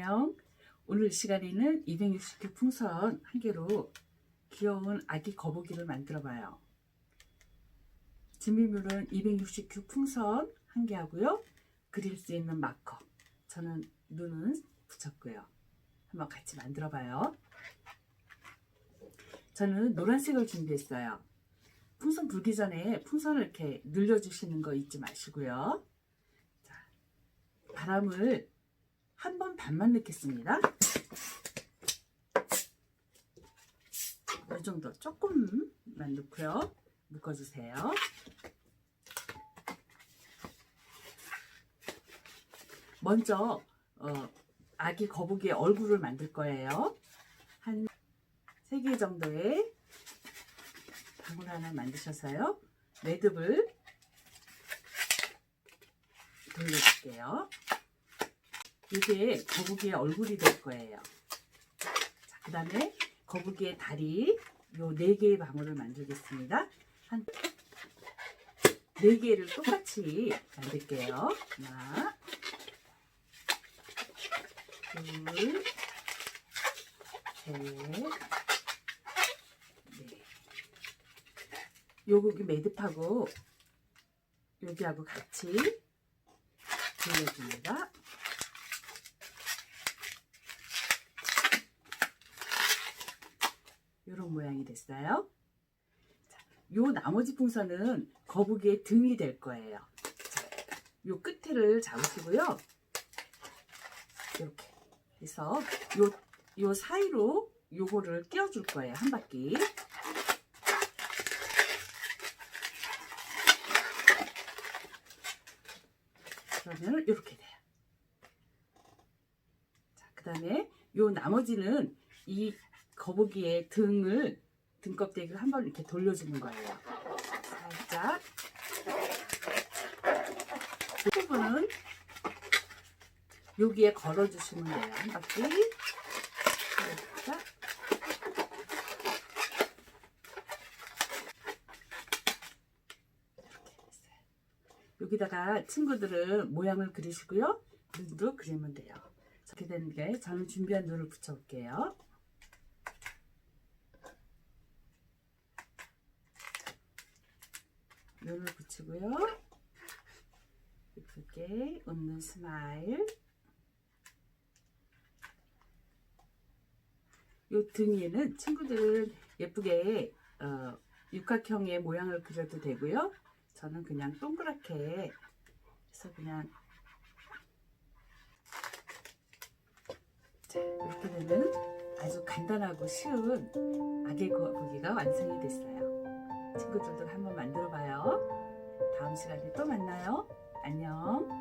안녕. 오늘 이 시간에는 260큐 풍선 한 개로 귀여운 아기 거북이를 만들어 봐요. 준비물은 260큐 풍선 한 개 하고요. 그릴 수 있는 마커. 저는 눈은 붙였고요. 한번 같이 만들어 봐요. 저는 노란색을 준비했어요. 풍선 불기 전에 풍선을 이렇게 늘려주시는 거 잊지 마시고요. 자, 바람을 한 번 반만 넣겠습니다. 이 정도 조금만 넣고요. 묶어주세요. 먼저 어, 아기 거북이의 얼굴을 만들 거예요. 한세개 정도의 방울 하나 만드셔서요. 매듭을 돌려줄게요. 이게 거북이의 얼굴이 될 거예요. 자, 그 다음에 거북이의 다리 요 네 개의 방울을 만들겠습니다. 한 네 개를 똑같이 만들게요. 하나, 둘, 셋, 넷. 요거 여기 매듭하고 여기하고 같이 돌려줍니다. 이런 모양이 됐어요. 자, 요 나머지 풍선은 거북이의 등이 될 거예요. 자, 요 끝에를 잡으시고요. 이렇게 해서 요, 요 사이로 요거를 끼워줄 거예요. 한 바퀴. 그러면 이렇게 돼요. 자, 그 다음에 요 나머지는 이 거북이의 등을 등껍데기를 한 번 이렇게 돌려주는 거예요. 살짝. 이 부분은 여기에 걸어주시면 돼요. 한 바퀴. 살짝. 여기다가 친구들은 모양을 그리시고요. 눈도 그리면 돼요. 이렇게 되는 게 저는 준비한 눈을 붙여볼게요. 붙이고요. 예쁘게 웃는 스마일. 요 등에는 친구들은 예쁘게 어, 육각형의 모양을 그려도 되고요. 저는 그냥 동그랗게 해서 그냥 자, 이렇게 되면 아주 간단하고 쉬운 아기 거북이가 완성이 됐어요. 친구들도 한번 만들어 봐요. 다음 시간에 또 만나요. 안녕.